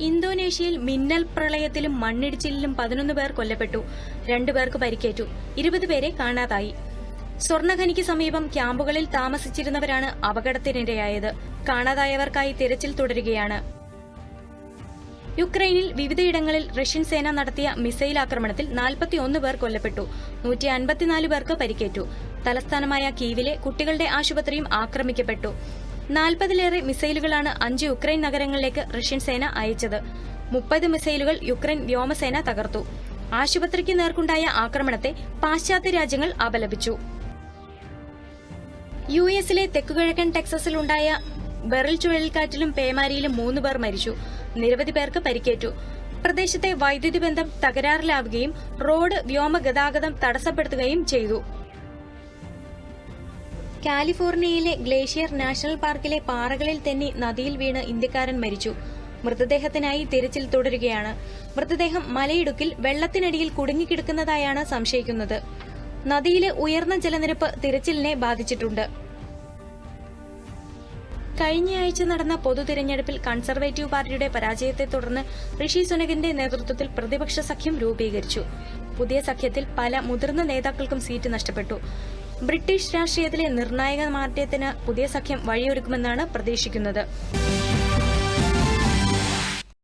ഇന്തോനേഷ്യയിൽ മിന്നൽ പ്രളയത്തിലും മണ്ണിടിച്ചിലിലും പതിനൊന്ന് പേർ കൊല്ലപ്പെട്ടു. രണ്ടുപേർക്ക് പരിക്കേറ്റു. ഇരുപത് പേരെ കാണാതായി. സ്വർണഖനിക്ക് സമീപം ക്യാമ്പുകളിൽ താമസിച്ചിരുന്നവരാണ് അപകടത്തിനിരയായത്. കാണാതായവർക്കായി തിരച്ചിൽ തുടരുകയാണ്. യുക്രൈനിൽ വിവിധയിടങ്ങളിൽ റഷ്യൻ സേന നടത്തിയ മിസൈൽ ആക്രമണത്തിൽ നാൽപ്പത്തിയൊന്ന് പേർ കൊല്ലപ്പെട്ടു. നൂറ്റി അൻപത്തിനാല് പേർക്ക് പരിക്കേറ്റു. തലസ്ഥാനമായ കീവിലെ കുട്ടികളുടെ ആശുപത്രിയും ആക്രമിക്കപ്പെട്ടു. നാൽപ്പതിലേറെ മിസൈലുകളാണ് അഞ്ച് യുക്രൈൻ നഗരങ്ങളിലേക്ക് റഷ്യൻ സേന അയച്ചത്. മുപ്പത് മിസൈലുകൾ യുക്രൈൻ വ്യോമസേന തകർത്തു. ആശുപത്രിക്ക് നേർക്കുണ്ടായ ആക്രമണത്തെ പാശ്ചാത്യ രാജ്യങ്ങൾ അപലപിച്ചു. യു എസിലെ തെക്കുകിഴക്കൻ ടെക്സസിലുണ്ടായ ബെറിൽ ചുഴലിക്കാറ്റിലും പേമാരിയിലും മൂന്ന് പേർ മരിച്ചു. നിരവധി പേർക്ക് പരിക്കേറ്റു. പ്രദേശത്തെ വൈദ്യുതി ബന്ധം തകരാറിലാവുകയും റോഡ് വ്യോമ ഗതാഗതം തടസ്സപ്പെടുത്തുകയും ചെയ്തു. കാലിഫോർണിയയിലെ ഗ്ലേഷ്യർ നാഷണൽ പാർക്കിലെ പാറകളിൽ തന്നെ നദിയിൽ വീണ് ഇന്ത്യക്കാരൻ മരിച്ചു. മൃതദേഹത്തിനായി തിരച്ചിൽ തുടരുകയാണ്. മൃതദേഹം മലയിടുക്കിൽ വെള്ളത്തിനടിയിൽ കുടുങ്ങിക്കിടക്കുന്നതായാണ് സംശയിക്കുന്നത്. നദിയിലെ ഉയർന്ന ജലനിരപ്പ് തിരച്ചിലിനെ ബാധിച്ചിട്ടുണ്ട്. കഴിഞ്ഞയാഴ്ച നടന്ന പൊതു തിരഞ്ഞെടുപ്പിൽ കൺസർവേറ്റീവ് പാർട്ടിയുടെ പരാജയത്തെ തുടർന്ന് ഋഷി സുനകിന്റെ നേതൃത്വത്തിൽ പ്രതിപക്ഷ സഖ്യം രൂപീകരിച്ചു. പുതിയ സഖ്യത്തിൽ പല മുതിർന്ന നേതാക്കൾക്കും സീറ്റ് നഷ്ടപ്പെട്ടു. ബ്രിട്ടീഷ് രാഷ്ട്രീയത്തിലെ നിർണായക മാറ്റത്തിന് പുതിയ സഖ്യം വഴിയൊരുക്കുമെന്നാണ് പ്രതീക്ഷിക്കുന്നത്.